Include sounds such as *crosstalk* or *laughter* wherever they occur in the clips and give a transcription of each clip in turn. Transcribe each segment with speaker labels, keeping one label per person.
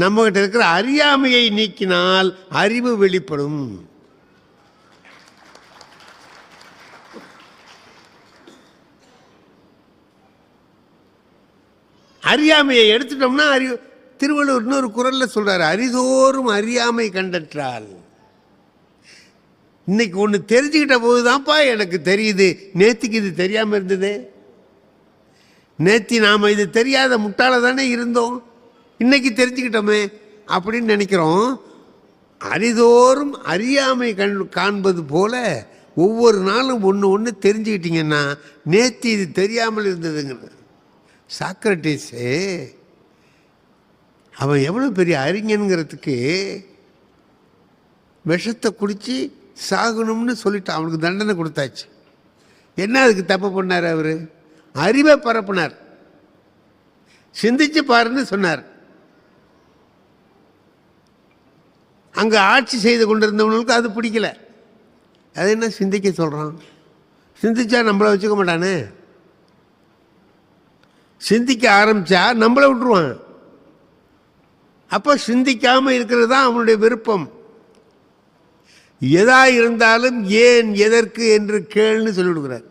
Speaker 1: நம்மகிட்ட இருக்கிற அறியாமையை நீக்கினால் அறிவு வெளிப்படும். அறியாமையை எடுத்துட்டோம்னா அறிவு திருவள்ளுவர் இன்னொரு குரல்ல சொல்றாரு அரிதோறும் அறியாமை கண்டற்றால். இன்னைக்கு ஒன்று தெரிஞ்சுக்கிட்ட போது தான்ப்பா எனக்கு தெரியுது. நேத்திக்கு இது தெரியாமல் இருந்ததே. நேத்தி நாம் இது தெரியாத முட்டாள தானே இருந்தோம். இன்னைக்கு தெரிஞ்சுக்கிட்டோமே அப்படின்னு நினைக்கிறோம். அரிதோறும் அறியாமை கண் காண்பது போல ஒவ்வொரு நாளும் ஒன்று ஒன்று தெரிஞ்சுக்கிட்டீங்கன்னா நேத்தி இது தெரியாமல் இருந்ததுங்கிறது. சாக்ரட்டிஸு அவன் எவ்வளோ பெரிய அறிஞனுங்கிறதுக்கு விஷத்தை குடித்து சாகணும்னு சொல்லிட்டான் அவனுக்கு தண்டனை கொடுத்தாச்சு. என்ன அதுக்கு தப்பு பண்ணார் அவர்? அறிவை பரப்புனார். சிந்திச்சு பாருன்னு சொன்னார். அங்கே ஆட்சி செய்து கொண்டிருந்தவங்களுக்கு அது பிடிக்கல. அது என்ன சிந்திக்க சொல்கிறான் சிந்திச்சா நம்மளை வச்சுக்க மாட்டானே? சிந்திக்க ஆரம்பித்தா நம்மளை விட்டுருவான். அப்போ சிந்திக்காமல் இருக்கிறது தான் அவனுடைய விருப்பம். எதா இருந்தாலும் ஏன் எதற்கு என்று கேள்னு சொல்லிவிடுகிறார்.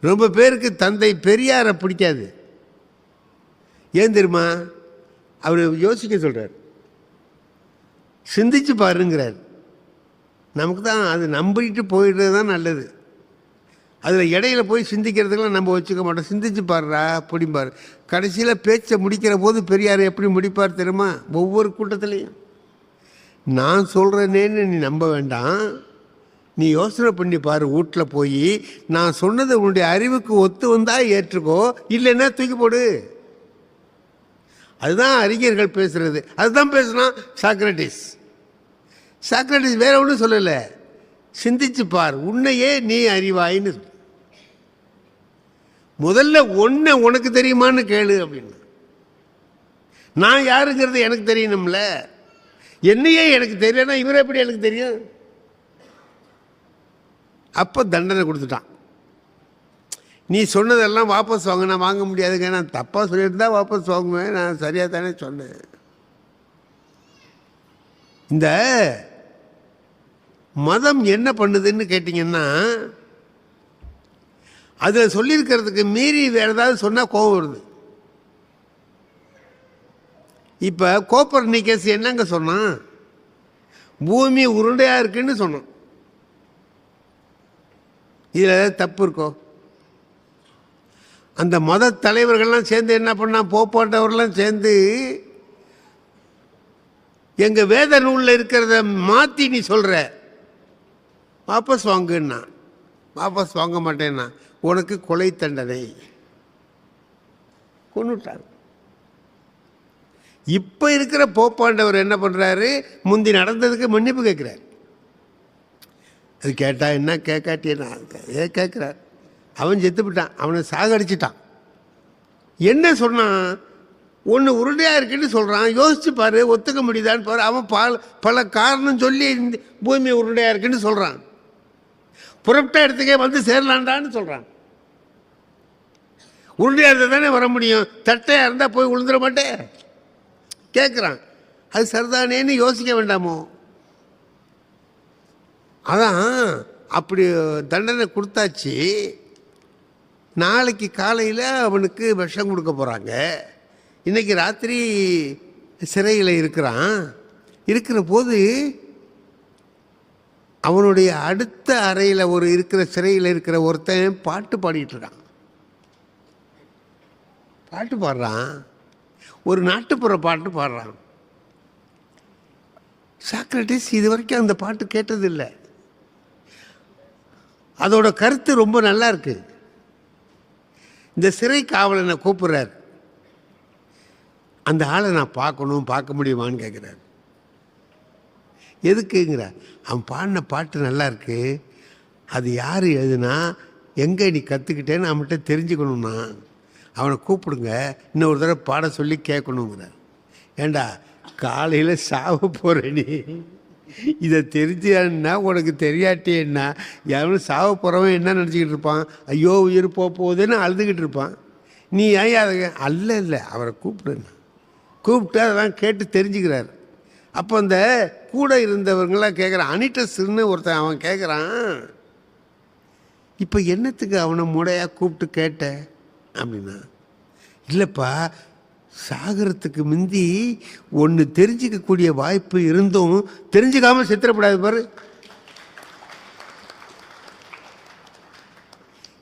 Speaker 1: ரொம்ப பேருக்கு தந்தை பெரியாரை பிடிக்காது. ஏன் தெரியுமா? அவர் யோசிக்க சொல்கிறார் சிந்திச்சு பாருங்கிறார். நமக்கு தான் அது நம்பிட்டு போயிடுறது தான் நல்லது. அதில் இடையில போய் சிந்திக்கிறதுக்கெல்லாம் நம்ம வச்சுக்க மாட்டோம். சிந்திச்சு பாருடா அப்படிம்பார் கடைசியில் பேச்சை முடிக்கிற போது பெரியார் எப்படி முடிப்பார் தெரியுமா? ஒவ்வொரு கூட்டத்துலேயும். நான் சொல்கிறேனேன்னு நீ நம்ப வேண்டாம். நீ யோசனை பண்ணி பாரு வீட்டில் போய். நான் சொன்னது உன்னுடைய அறிவுக்கு ஒத்து வந்தால் ஏற்றுக்கோ இல்லைன்னா தூக்கி போடு. அதுதான் அறிஞர்கள் பேசுகிறது அதுதான் பேசுனா சாக்ரட்டிஸ் சாக்ரட்டிஸ் வேற ஒன்றும் சொல்லலை. சிந்திச்சு பார். உன்னையே நீ அறிவாயின்னு முதல்ல ஒன்றை உனக்கு தெரியுமான்னு கேளு அப்படின்னு. நான் யாருங்கிறது எனக்கு தெரியணும்ல. என்னையே எனக்கு தெரியலன்னா இவரை எப்படி எனக்கு தெரியும்? அப்போ தண்டனை கொடுத்துட்டான். நீ சொன்னதெல்லாம் வாபஸ் வாங்க நான் வாங்க முடியாதுங்க. நான் தப்பாக சொல்லியிருந்தா வாபஸ் வாங்குவேன். நான் சரியாக தானே சொன்னேன். இந்த மதம் என்ன பண்ணுதுன்னு கேட்டிங்கன்னா அதில் சொல்லியிருக்கிறதுக்கு மீறி வேறு ஏதாவது சொன்னால் கோபம் வருது. இப்போ கோப்பர் நிக்கேஸ் என்னங்க சொன்னான்? பூமி உருண்டையாக இருக்குன்னு சொன்னான். இதில் ஏதாவது தப்பு இருக்கோ? அந்த மத தலைவர்கள்லாம் சேர்ந்து என்ன பண்ணால் போப்பாட்டவர்கள்லாம் சேர்ந்து எங்கள் வேத நூலில் இருக்கிறத மாற்றி நீ சொல்கிற வாபஸ் வாங்குன்னா வாபஸ் வாங்க மாட்டேன்னா உனக்கு கொலை தண்டனை. கொண்டுட்டாங்க இப்போ இருக்கிற போப்பாண்டவர் என்ன பண்ணுறாரு முந்தி நடந்ததுக்கு மன்னிப்பு கேட்குறாரு. அது கேட்டா என்ன கேட்காட்டி என்ன ஏ கேட்குறார். அவன் செத்துப்பிட்டான் அவனை சாகடிச்சிட்டான். என்ன சொன்னான்? ஒன்று உருண்டையாக இருக்குன்னு சொல்கிறான் யோசிச்சு பாரு ஒத்துக்க முடியுதான்னு பாரு. அவன் பல பல காரணம் சொல்லி பூமி உருண்டையாக இருக்குன்னு சொல்கிறான் புறப்பட்ட இடத்துக்கே வந்து சேரலான்டான்னு சொல்கிறான் உருண்டையாக இருந்தால் தானே வர முடியும்? தட்டையாக இருந்தால் போய் விழுந்துட மாட்டேன் கேட்குறான் அது சரிதானேன்னு யோசிக்க வேண்டாமோ? அதான் அப்படி தண்டனை கொடுத்தாச்சு. நாளைக்கு காலையில் அவனுக்கு விஷம் கொடுக்க போகிறாங்க இன்னைக்கு ராத்திரி சிறையில் இருக்கிறான். இருக்கிற போது அவனுடைய அடுத்த அறையில் ஒரு இருக்கிற சிறையில் இருக்கிற ஒருத்தன் பாட்டு பாடிட்டு இருக்கான். பாட்டு பாடுறான். ஒரு நாட்டுப்புற பாட்டு பாடுறான். சாக்ரட்டிஸ் இது வரைக்கும் அந்த பாட்டு கேட்டதில்லை. அதோட கருத்து ரொம்ப நல்லா இருக்கு. இந்த சிறை காவலனை கூப்பிட்றார். அந்த ஆளை நான் பார்க்கணும் பார்க்க முடியுமான்னு கேட்குறாரு. எதுக்குங்கிற? அவன் பாடின பாட்டு நல்லா இருக்கு. அது யார் எழுதுனா எங்கே நீ கற்றுக்கிட்டேன்னு அவன்கிட்ட தெரிஞ்சுக்கணும்னா. அவனை கூப்பிடுங்க இன்னொரு தடவை பாட சொல்லி கேட்கணுங்கிறார் ஏண்டா காலையில் சாவ போகிற நீ. இதை தெரிஞ்சுன்னா உனக்கு தெரியாட்டேன்னா எவனும் சாவ போகிறவன் என்ன நினச்சிக்கிட்டு இருப்பான்? ஐயோ உயிர் போக போகுதுன்னு அழுதுகிட்டு இருப்பான். நீ ஏன் அதை அல்ல இல்லை அவரை கூப்பிடுங்க கூப்பிட்டு அதெல்லாம் கேட்டு தெரிஞ்சுக்கிறார். அப்போ அந்த கூட இருந்தவங்களாம் கேட்குறான் அனிட்டஸ்ன்னு ஒருத்தன் அவன் கேட்குறான் இப்போ என்னத்துக்கு அவனை முடையாக கூப்பிட்டு கேட்டேன் அப்படின்னா. இல்லைப்பா சாகரத்துக்கு முந்தி ஒன்று தெரிஞ்சிக்கக்கூடிய வாய்ப்பு இருந்தும் தெரிஞ்சுக்காமல் செத்துறப்படாது பாரு.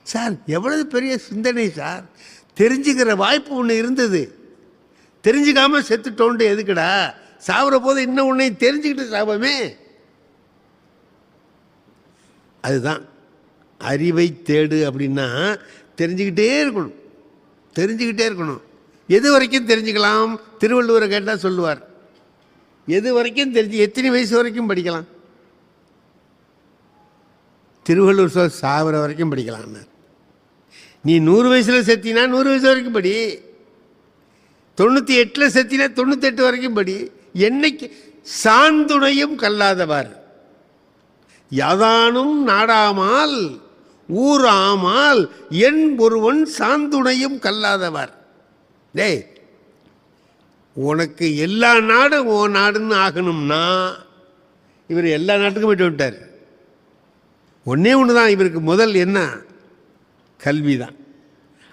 Speaker 1: சார் எவ்வளவு பெரிய சிந்தனை சார். தெரிஞ்சுக்கிற வாய்ப்பு ஒன்று இருந்தது. தெரிஞ்சுக்காமல் செத்துட்டோன்ட்டு எதுக்குடா? சாவுற போது இன்னும் உன்னையும் தெரிஞ்சுக்கிட்டு சாபமே அதுதான் அறிவை தேடு அப்படின்னா தெரிஞ்சுக்கிட்டே இருக்கணும். தெரிஞ்சுக்கிட்டே இருக்கணும். எது வரைக்கும் தெரிஞ்சுக்கலாம்? திருவள்ளுவரை கேட்டால் சொல்லுவார். எது வரைக்கும் தெரிஞ்சு எத்தனை வயசு வரைக்கும் படிக்கலாம்? திருவள்ளுவர் சொல் சாவர வரைக்கும் படிக்கலாம்னார். நீ நூறு வயசில் செத்தினா நூறு வயசு வரைக்கும் படி. தொண்ணூற்றி எட்டில் செத்தினா தொண்ணூத்தெட்டு வரைக்கும் படி. என்னைக்கு? சாந்துணையும் கல்லாதவார் யாதானும் நாடாமால் ஊராமால் என் ஒருவன் சாந்துணையும் கல்லாதவர். டேய் உனக்கு எல்லா நாடும் ஓ நாடுன்னு ஆகணும்னா இவர் எல்லா நாட்டுக்கும் போயிட்டு விட்டார் ஒன்றே ஒன்று தான் இவருக்கு முதல் என்ன? கல்வி தான்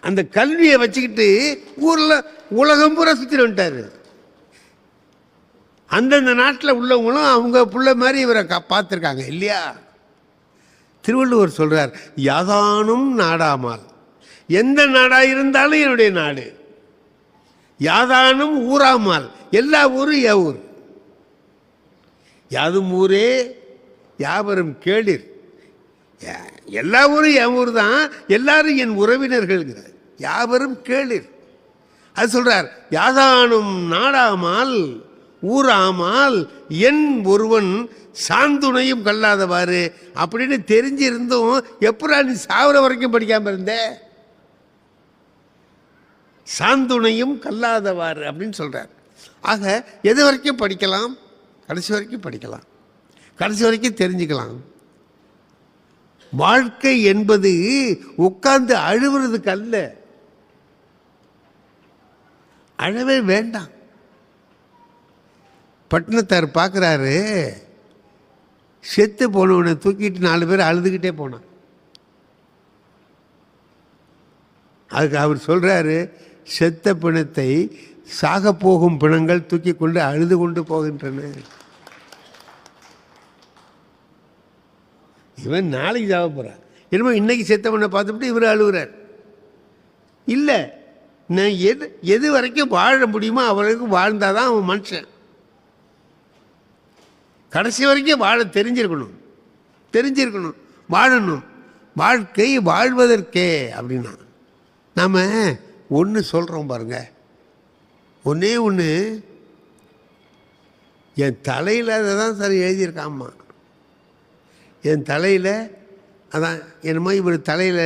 Speaker 1: அந்த கல்வியை வச்சுக்கிட்டு ஊரில் உலகம் பூரா சுற்றிட்டு வந்துட்டார். அந்தந்த நாட்டில் உள்ளவங்களும் அவங்க பிள்ளை மாதிரி இவரை கா பார்த்துருக்காங்க இல்லையா? திருவள்ளுவர் சொல்கிறார் யாதானும் நாடாமால். எந்த நாடாக இருந்தாலும் என்னுடைய நாடு. யாதானும் ஊராமால். எல்லா ஊரும் எ ஊர். யாதும் ஊரே யாவரும் கேளிர். எல்லா ஊரும் என் ஊர் தான். எல்லாரும் என் உறவினர்கள்ங்கிறார். யாவரும் கேளிர். அது சொல்கிறார் யாதானும் நாடாமால். ஊராமால் என் ஒருவன் சாந்துணையும் கல்லாதவாறு அப்படின்னு தெரிஞ்சிருந்தும் எப்படா நீ சாவர வரைக்கும் படிக்காமல் இருந்த? சாந்துணையும் கல்லாதவாறு அப்படின்னு சொல்கிறார் ஆக எது வரைக்கும் படிக்கலாம்? கடைசி வரைக்கும் படிக்கலாம். கடைசி வரைக்கும் தெரிஞ்சுக்கலாம். வாழ்க்கை என்பது உட்கார்ந்து அழுவுறதுக்கு அல்ல. அழவே வேண்டாம். பட்டினத்தார் பார்க்குறாரு. செத்து போனவனை தூக்கிட்டு நாலு பேர் அழுதுகிட்டே போனான். அதுக்கு அவர் சொல்கிறாரு செத்த பிணத்தை சாக போகும் பிணங்கள் தூக்கி கொண்டு அழுது கொண்டு போகின்றன. இவன் நாளைக்கு சாக போகிறான் என்னமோ இன்றைக்கி செத்தவனை பார்த்துட்டு இவர் அழுகுறார். இல்லை நான் எது எது வரைக்கும் வாழ முடியுமோ அவருக்கு வாழ்ந்தாதான் அவன் மனுஷன். கடைசி வரைக்கும் வாழ தெரிஞ்சிருக்கணும். தெரிஞ்சிருக்கணும். வாழணும். வாழ்க்கை வாழ்வதற்கே அப்படின்னா நாம் ஒன்று சொல்கிறோம் பாருங்கள் ஒன்றே ஒன்று என் தலையில் அதை தான் சார் எழுதியிருக்காம்மா என் தலையில் அதான் என்னமோ இவர் தலையில்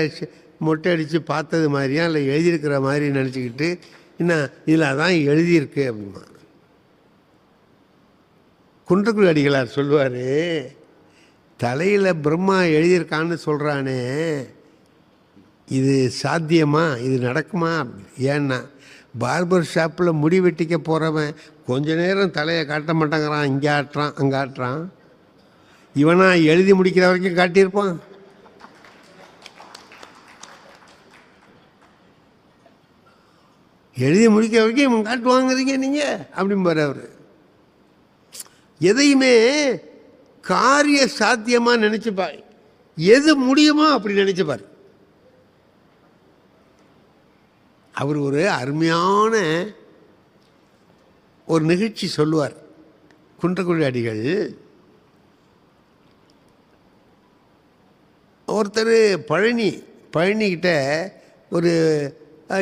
Speaker 1: மொட்டை அடித்து பார்த்தது மாதிரியா இல்லை எழுதியிருக்கிற மாதிரி நினச்சிக்கிட்டு என்ன இதில் அதான் எழுதியிருக்கு அப்படிமா? குன்றக்குள் அடிகளார் சொல்லுவார். தலையில் பிரம்மா எழுதியிருக்கான்னு சொல்கிறானே இது சாத்தியமா? இது நடக்குமா? ஏன்னா பார்பர் ஷாப்பில் முடி வெட்டிக்க போகிறவன் கொஞ்ச நேரம் தலையை காட்ட மாட்டேங்கிறான் இங்கே ஆட்டுறான் அங்கே ஆட்டுறான். இவனா எழுதி முடிக்கிற வரைக்கும் காட்டியிருப்பான். எழுதி முடிக்கிற வரைக்கும் இவன் காட்டுவாங்கிறீங்க நீங்கள் அப்படிம்பார் அவர். எதையுமே காரிய சாத்தியமாக நினச்சிப்பார் எது முடியுமோ அப்படி நினச்சிப்பார். அவர் ஒரு அருமையான ஒரு நிகழ்ச்சி சொல்லுவார். குன்றக்குழி அடிகள் ஒருத்தர் பழனி பழனிக்கிட்ட ஒரு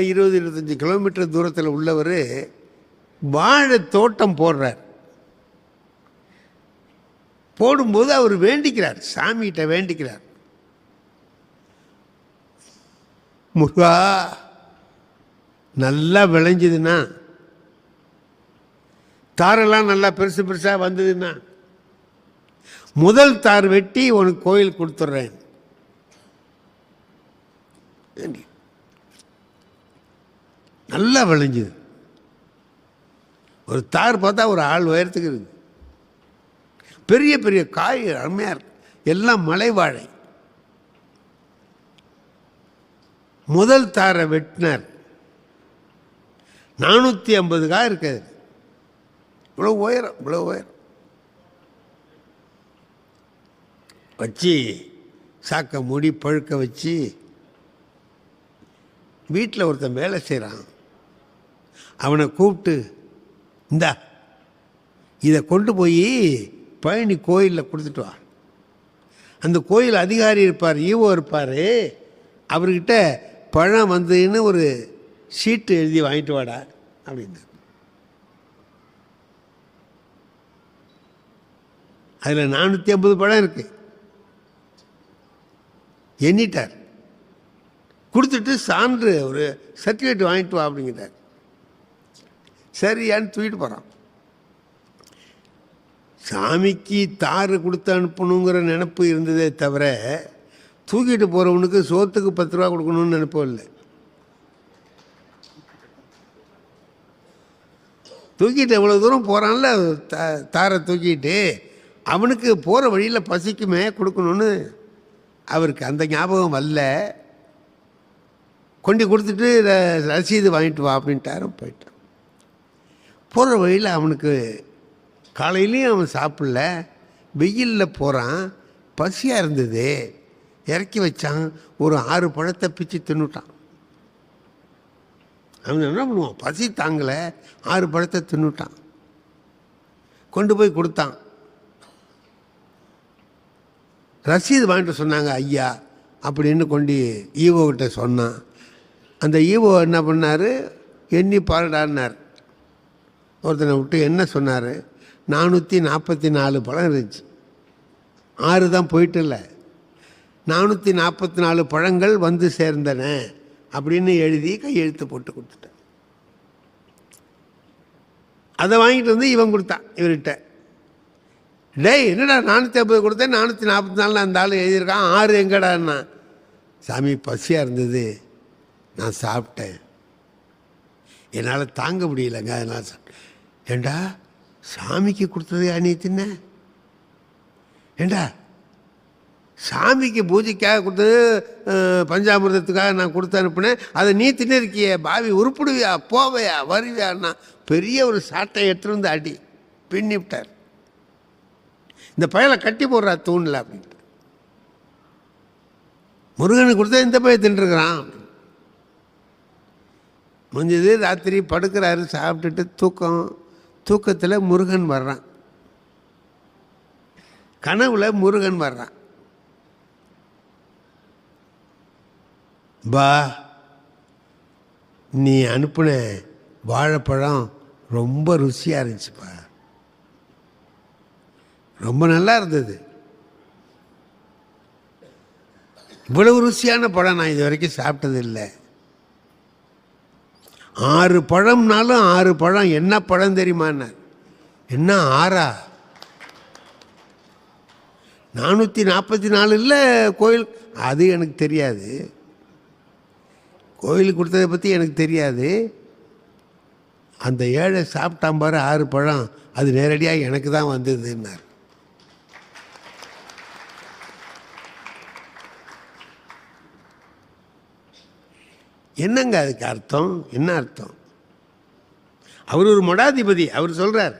Speaker 1: இருபது இருபத்தஞ்சி கிலோமீட்டர் தூரத்தில் உள்ளவர் வாழை தோட்டம் போடுறார். போடும்போது அவர் வேண்டிக்கிறார் சாமிகிட்ட வேண்டிக்கிறார். முருகா நல்லா விளைஞ்சதுன்னா தாரெல்லாம் நல்லா பெருசு பெருசாக வந்ததுன்னா முதல் தார் வெட்டி உனக்கு கோயில் கொடுத்துட்றேன் நல்லா விளைஞ்சுது. ஒரு தார் பார்த்தா ஒரு ஆள் உயரத்துக்கு இருக்குது. பெரிய பெரிய காய் அருமையாக இருக்கு. எல்லாம் மலை வாழை. முதல் தாரை வெட்டினார். நானூற்றி ஐம்பது காய் இருக்காது இவ்வளோ உயரம் இவ்வளோ உயரம். வச்சு சாக்க மூடி பழுக்க வச்சு வீட்டில் ஒருத்தன் வேலை செய்கிறான் அவனை கூப்பிட்டு இந்தா இதை கொண்டு போய் பழனி கோயிலில் கொடுத்துட்டு வா. அந்த கோயில் அதிகாரி இருப்பார் ஈவோ இருப்பார். அவர்கிட்ட பழம் வந்ததுன்னு ஒரு சீட்டு எழுதி வாங்கிட்டு வாடா அப்படின்னு அதில் நானூற்றி ஐம்பது பழம் இருக்கு. எண்ணிட்டார். கொடுத்துட்டு சான்று ஒரு சர்டிஃபிகேட் வாங்கிட்டு வா அப்படிங்கிறார். சரியான்னு தூக்கிட்டு போகிறான் சாமிக்கு தாறு கொடுத்து அனுப்பணுங்கிற நினப்பு இருந்ததே தவிர தூக்கிட்டு போகிறவனுக்கு சோத்துக்கு பத்து ரூபா கொடுக்கணும்னு நினைப்போம் இல்லை. தூக்கிட்டு எவ்வளோ தூரம் போகிறான்ல த தாரை தூக்கிட்டு அவனுக்கு போகிற வழியில் பசிக்குமே கொடுக்கணும்னு அவருக்கு அந்த ஞாபகம் வரல கொண்டு கொடுத்துட்டு ர- ரசீது வாங்கிட்டு வா அப்படின்ட்டாரும் போயிட்டான் போகிற வழியில் அவனுக்கு காலையிலையும் அவன் சாப்பிடல. வெயிலில் போகிறான் பசியாக இருந்தது. இறக்கி வச்சான். ஒரு ஆறு பழத்தை பிச்சு தின்னுட்டான். அவன் என்ன பண்ணுவான்? பசி தாங்கலை. ஆறு பழத்தை தின்னுட்டான். கொண்டு போய் கொடுத்தான். ரசீது வாங்கிட்டு சொன்னாங்க ஐயா அப்படின்னு கொண்டு ஈவோ கிட்ட சொன்னான். அந்த ஈவோ என்ன பண்ணார்? எண்ணி பாருடான்னார். ஒருத்தனை விட்டு என்ன சொன்னார்? நானூற்றி நாற்பத்தி நாலு பழம் இருந்துச்சு. ஆறு தான் போயிட்டு இல்லை நானூற்றி நாற்பத்தி நாலு பழங்கள் வந்து சேர்ந்தன அப்படின்னு எழுதி கையெழுத்து போட்டு கொடுத்துட்டேன். அதை வாங்கிட்டு வந்து இவன் கொடுத்தான் இவர்கிட்ட. டேய் என்னடா நானூற்றி ஐம்பது கொடுத்தேன் நானூற்றி நாற்பத்தி நாலில் அந்த ஆள் எழுதியிருக்கான் ஆறு எங்கடான்னா? சாமி பசியாக இருந்தது. நான் சாப்பிட்டேன். என்னால் தாங்க முடியலங்க அதனால் ஏண்டா? சாமிக்கு கொடுத்தது நீ தின்ன? ஏண்டா? சாமிக்கு பூஜைக்காக கொடுத்தது பஞ்சாமிரதத்துக்காக நான் கொடுத்து அனுப்புனேன். அதை நீ தின்னு இருக்கிய பாவி உருப்பிடுவியா போவையா வருவியான்னா? பெரிய ஒரு சாட்டை எடுத்துகிட்டு வந்து அடி பின்னி விட்டார். இந்த பயலை கட்டி போடுறா தூணில் அப்படின்ட்டு. முருகனுக்கு கொடுத்தா இந்த பையன் தின்றுருக்கிறான் முடிஞ்சது ராத்திரி படுக்கிறாரு சாப்பிட்டுட்டு தூக்கம். தூக்கத்தில் முருகன் வர்றான். கனவுல முருகன் வர்றான். பா நீ அனுப்பின வாழைப்பழம் ரொம்ப ருசியாக இருந்துச்சுப்பா. ரொம்ப நல்லா இருந்தது. இவ்வளவு ருசியான பழம் நான் இது வரைக்கும் சாப்பிட்டது இல்லை ஆறு பழம்னாலும் ஆறு பழம். என்ன பழம் தெரியுமான்னார்? என்ன ஆறா? நானூற்றி நாற்பத்தி நாலு இல்லை கோயில்? அது எனக்கு தெரியாது. கோயிலுக்கு கொடுத்ததை பற்றி எனக்கு தெரியாது. அந்த ஏழை சாப்பிட்டான் பாரு ஆறு பழம். அது நேரடியாக எனக்கு தான் வந்ததுன்னார். என்னங்க அதுக்கு அர்த்தம்? என்ன அர்த்தம்? அவர் ஒரு மடாதிபதி அவர் சொல்கிறார்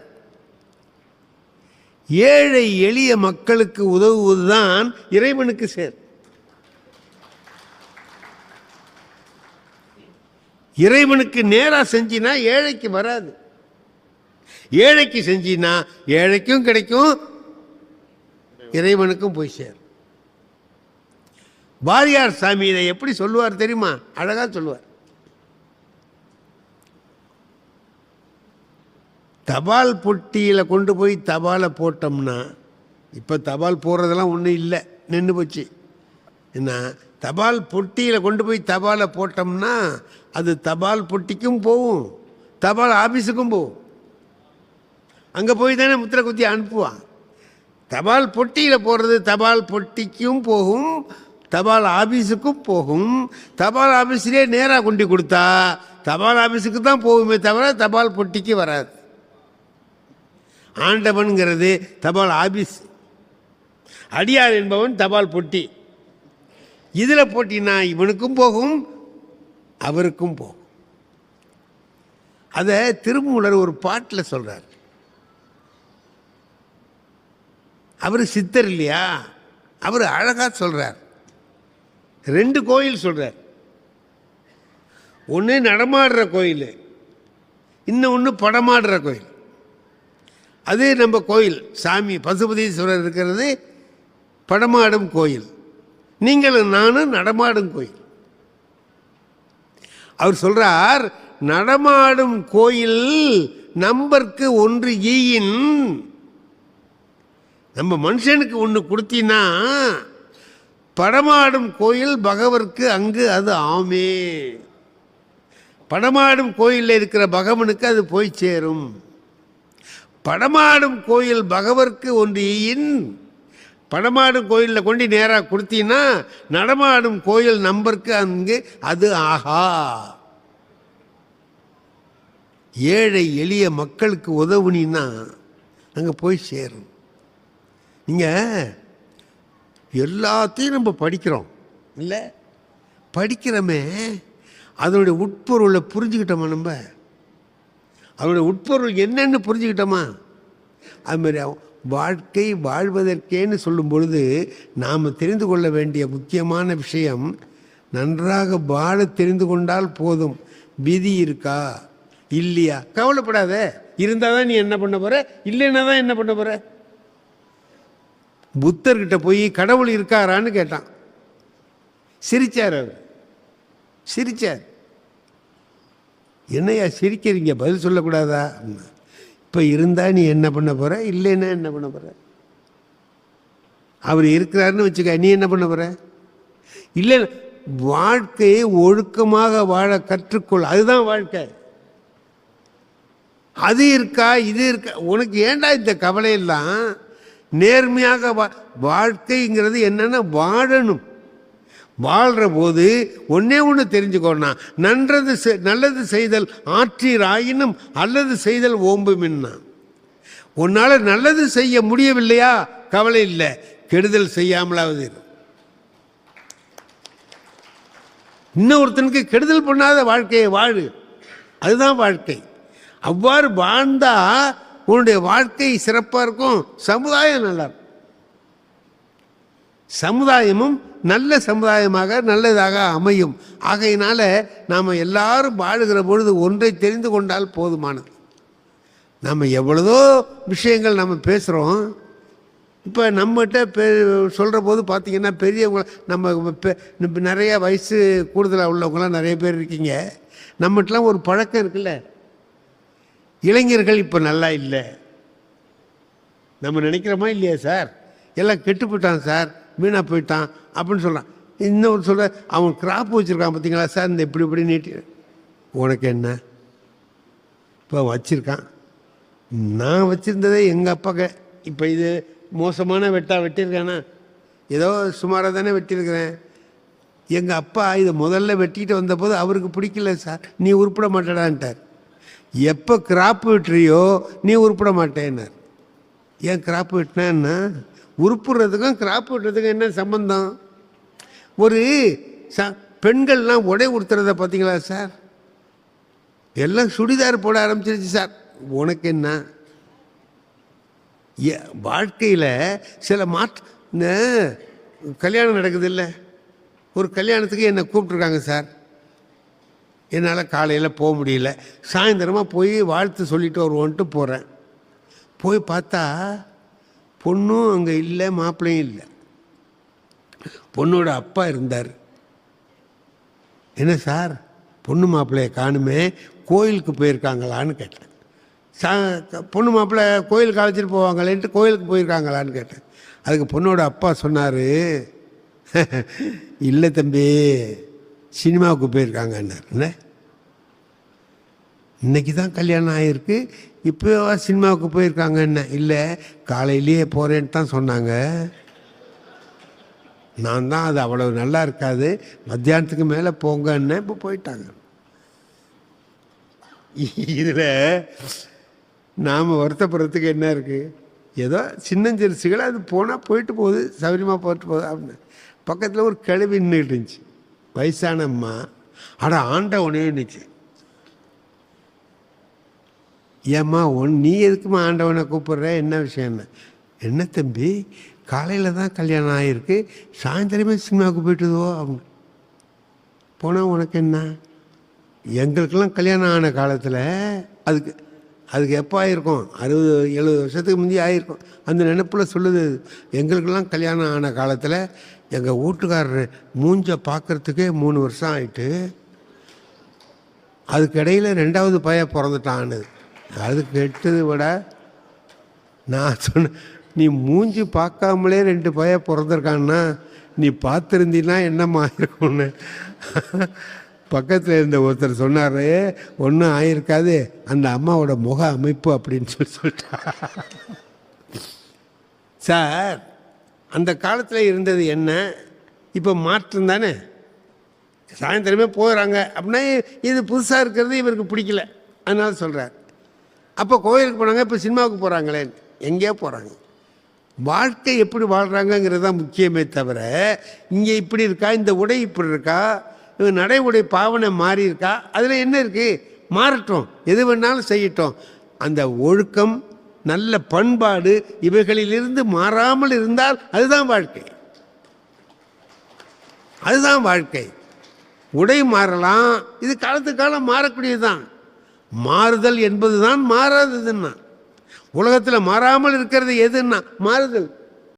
Speaker 1: ஏழை எளிய மக்களுக்கு உதவுவதுதான் இறைவனுக்கு சேர். இறைவனுக்கு நேராக செஞ்சினா ஏழைக்கு வராது. ஏழைக்கு செஞ்சினா ஏழைக்கும் கிடைக்கும் இறைவனுக்கும் போய் சேரும் வாரியார் சாமி இதை எப்படி சொல்லுவார் தெரியுமா? அழகாக சொல்லுவார். தபால் பொட்டியில் கொண்டு போய் தபாலை போட்டோம்னா இப்போ தபால் போடுறதெல்லாம் ஒன்றும் இல்லை. நின்று போச்சு. என்ன? தபால் பொட்டியில் கொண்டு போய் தபாலை போட்டோம்னா அது தபால் பொட்டிக்கும் போகும் தபால் ஆஃபீஸுக்கும் போகும் அங்கே போய் தானே முத்திரை குத்தி அனுப்புவான். தபால் பொட்டியில் போடுறது தபால் பொட்டிக்கும் போகும் தபால் ஆபீஸுக்கும் போகும். தபால் ஆபீஸ்லேயே நேராக கொண்டு கொடுத்தா தபால் ஆபீஸுக்கு தான் போகுமே தவிர தபால் பொட்டிக்கு வராது. ஆண்டவன்கிறது தபால் ஆபீஸ். அடியார் என்பவன் தபால் பொட்டி. இதில் போட்டினா இவனுக்கும் போகும் அவருக்கும் போகும். அதை திருமூலர் ஒரு பாட்டில் சொல்கிறார் அவர் சித்தர் இல்லையா? அவர் அழகாக சொல்கிறார் ரெண்டு கோயில் சொல்கிறார் ஒன்று நடமாடுற கோயில் இன்னும் ஒன்று படமாடுற கோயில். அது நம்ம கோயில் சாமி பசுபதீஸ்வரர் இருக்கிறது படமாடும் கோயில். நீங்களும் நானும் நடமாடும் கோயில். அவர் சொல்கிறார் நடமாடும் கோயில் நம்பருக்கு ஒன்று ஈயின். நம்ம மனுஷனுக்கு ஒன்று கொடுத்தீங்கன்னா படமாடும் கோயில் பகவர்க்கு அங்கு அது ஆமே. படமாடும் கோயிலில் இருக்கிற பகவனுக்கு அது போய் சேரும். படமாடும் கோயில் பகவருக்கு ஒன்று இன். படமாடும் கோயிலில் கொண்டு நேராக கொடுத்தீங்கன்னா நடமாடும் கோயில் நம்பருக்கு அங்கு அது ஆஹா. ஏழை எளிய மக்களுக்கு உதவுனின்னா அங்கே போய் சேரும். நீங்கள் எல்லாத்தையும் நம்ம படிக்கிறோம். இல்லை? படிக்கிறோமே அதனுடைய உட்பொருளை புரிஞ்சுக்கிட்டோமா நம்ம? அதனுடைய உட்பொருள் என்னென்னு புரிஞ்சுக்கிட்டோமா? அதுமாதிரி வாழ்க்கை வாழ்வதற்கேன்னு சொல்லும் பொழுது நாம் தெரிந்து கொள்ள வேண்டிய முக்கியமான விஷயம் நன்றாக வாழ தெரிந்து கொண்டால் போதும். விதி இருக்கா? இல்லையா? கவலைப்படாத. இருந்தால் தான் நீ என்ன பண்ண போகிற இல்லைன்னா தான் என்ன பண்ண போகிற புத்தர்கிட்ட போய் கடவுள் இருக்காரான்னு கேட்டான். சிரிச்சார் அவர். சிரிச்சார். என்னையா சிரிக்கிறீங்க? பதில் சொல்லக்கூடாதா? இப்போ இருந்தால் நீ என்ன பண்ண போகிற இல்லைன்னா என்ன பண்ண போகிற அவர் இருக்கிறாருன்னு வச்சுக்க நீ என்ன பண்ண போகிற இல்லை வாழ்க்கையை ஒழுக்கமாக வாழ கற்றுக்கொள். அதுதான் வாழ்க்கை. அது இருக்கா இது இருக்கா? உனக்கு ஏண்டா இந்த கவலையெல்லாம்? நேர்மையாக வா வாழ்க்கைங்கிறது என்னென்னா வாழணும். வாழ்கிற போது ஒன்றே ஒன்று தெரிஞ்சுக்கோண்ணா நன்றது செ- நல்லது செய்தல் ஆற்றீராயினும் அல்லது செய்தல் ஓம்புமின்னா. உன்னால் நல்லது செய்ய முடியவில்லையா? கவலை இல்லை. கெடுதல் செய்யாமலாவது இன்னொருத்தனுக்கு கெடுதல் பண்ணாத வாழ்க்கையை வாழு. அதுதான் வாழ்க்கை. அவ்வாறு வாழ்ந்தால் உன்னுடைய வாழ்க்கை சிறப்பாக இருக்கும். சமுதாயம் நல்லா இருக்கும். சமுதாயமும் நல்ல சமுதாயமாக நல்லதாக அமையும். ஆகையினால நாம் எல்லாரும் வாழுகிற பொழுது ஒன்றை தெரிந்து கொண்டால் போதுமானது. நம்ம எவ்வளதோ விஷயங்கள் நம்ம பேசுகிறோம் இப்போ நம்மகிட்ட பெ சொல்கிற போது பார்த்தீங்கன்னா பெரியவங்க நம்ம பெ- நிறைய வயசு கூடுதலாக உள்ளவங்களாம் நிறைய பேர் இருக்கீங்க. நம்மகிட்டலாம் ஒரு பழக்கம் இருக்குல்ல. இளைஞர்கள் இப்போ நல்லா இல்லை. நம்ம நினைக்கிறோமா இல்லையா சார்? எல்லாம் கெட்டு போயிட்டான் சார். வீணாக போயிட்டான் அப்படின்னு சொல்கிறான் இன்னொரு சொல்ல அவன் கிராப் வச்சுருக்கான் பார்த்தீங்களா சார்? இந்த இப்படி இப்படி நீட்டி. உனக்கு என்ன? இப்போ வச்சுருக்கான். நான் வச்சுருந்ததே எங்கள் அப்பாக்க. இப்போ இது மோசமான வெட்டா வெட்டியிருக்கானா? ஏதோ சுமாராக தானே வெட்டியிருக்கிறேன். எங்கள் அப்பா இதை முதல்ல வெட்டிக்கிட்டு வந்தபோது அவருக்கு பிடிக்கல சார். நீ உருப்பிட மாட்டேடான்ட்டார். எப்போ கிராப் விட்டுறியோ நீ உருப்பிட மாட்டேன்னார். ஏன் கிராப் வெட்டினா உருப்புறதுக்கும் கிராப் விட்டுறதுக்கும் என்ன சம்பந்தம்? ஒரு ச பெண்கள்லாம் உடை உடுத்துறத பார்த்தீங்களா சார்? எல்லாம் சுடிதார் போட ஆரம்பிச்சிருச்சு சார். உனக்கு என்ன? வாழ்க்கையில் சில மாற்ற கல்யாணம் நடக்குது இல்லை ஒரு கல்யாணத்துக்கு என்னை கூப்பிட்ருக்காங்க சார். என்னால் காலையில் போக முடியல. சாயந்தரமாக போய் வாழ்த்து சொல்லிட்டு வருவோன்ட்டு போகிறேன் போய் பார்த்தா பொண்ணும் அங்கே இல்லை மாப்பிள்ளையும் இல்லை. பொண்ணோட அப்பா இருந்தார். என்ன சார்? பொண்ணு மாப்பிள்ளையை காணுமே கோயிலுக்கு போயிருக்காங்களான்னு கேட்டேன். சா பொண்ணு மாப்பிள்ளை கோயிலுக்கு அழைச்சிட்டு போவாங்களேன்ட்டு கோயிலுக்கு போயிருக்காங்களான்னு கேட்டேன். அதுக்கு பொண்ணோட அப்பா சொன்னார் *laughs* இல்லை தம்பி சினிமாவுக்கு போயிருக்காங்கன்னார். என்ன? இன்னைக்கு தான் கல்யாணம் ஆகிருக்கு இப்போ சினிமாவுக்கு போயிருக்காங்க என்ன இல்லை காலையிலேயே போகிறேன்னு தான் சொன்னாங்க. நான் தான் அது அவ்வளவு நல்லா இருக்காது. மத்தியானத்துக்கு மேலே போங்கன்னு இப்போ போயிட்டாங்க. இதில் நாம் வருத்தப்படுறதுக்கு என்ன இருக்குது ஏதோ சின்னஞ்சிறுசுகள் அது போனால் போயிட்டு போகுது சௌரியமாக போயிட்டு போகுது அப்படின்னு. பக்கத்தில் ஒரு கிழவி நின்றுட்டு இருந்துச்சு. வயசான அம்மா. அட ஆண்ட இருந்துச்சு ஏம்மா ஒன் நீ எதுக்குமா ஆண்டவனை கூப்பிடுற? என்ன விஷயம்னு என்ன? தம்பி காலையில் தான் கல்யாணம் ஆகிருக்கு சாயந்தரமே சினிமாவுக்கு போயிட்டுதோ அவங்க. போனால் உனக்கு என்ன? எங்களுக்கெல்லாம் கல்யாணம் ஆன காலத்தில் அதுக்கு அதுக்கு எப்போ ஆயிருக்கும்? அறுபது எழுபது வருஷத்துக்கு முந்தைய ஆயிருக்கும். அந்த நினப்பில் சொல்லுது எங்களுக்கெல்லாம் கல்யாணம் ஆன காலத்தில் எங்கள் வீட்டுக்காரர் மூஞ்ச பார்க்கறதுக்கே மூணு வருஷம் ஆயிட்டு அதுக்கிடையில் ரெண்டாவது பையன் பிறந்துட்டான்னு. அது கெட்டது விட நான் சொன்னேன் நீ மூஞ்சி பார்க்காமலே ரெண்டு பைய பிறந்திருக்கான்னா நீ பார்த்துருந்தீன்னா என்னம்மா இருக்கும்னு. பக்கத்தில் இருந்த ஒருத்தர் சொன்னார் ஒன்றும் ஆயிருக்காது அந்த அம்மாவோட முக அமைப்பு அப்படின்னு சொல்லி சொல்லிட்டா சார் அந்த காலத்தில் இருந்தது என்ன? இப்போ மாற்றம் தானே? சாயந்தரமே போகிறாங்க அப்படின்னா இது புதுசாக இருக்கிறது இவருக்கு பிடிக்கல. அதனால் சொல்கிறார் அப்போ கோயிலுக்கு போனாங்க இப்போ சினிமாவுக்கு போகிறாங்களே எங்கேயோ போகிறாங்க வாழ்க்கை எப்படி வாழ்கிறாங்கங்கிறது தான் முக்கியமே தவிர இங்கே இப்படி இருக்கா இந்த உடை இப்படி இருக்கா இவன் நடை உடை பாவனை மாறி இருக்கா? அதில் என்ன இருக்குது மாறட்டும். எது வேணாலும் செய்யட்டும். அந்த ஒழுக்கம் நல்ல பண்பாடு இவைகளிலிருந்து மாறாமல் இருந்தால் அதுதான் வாழ்க்கை. அதுதான் வாழ்க்கை. உடை மாறலாம். இது காலத்துக்கு காலம் மாறக்கூடியதுதான். மாறுதல் என்பது தான் மாறாததுன்னா. உலகத்தில் மாறாமல் இருக்கிறது எதுன்னா? மாறுதல்.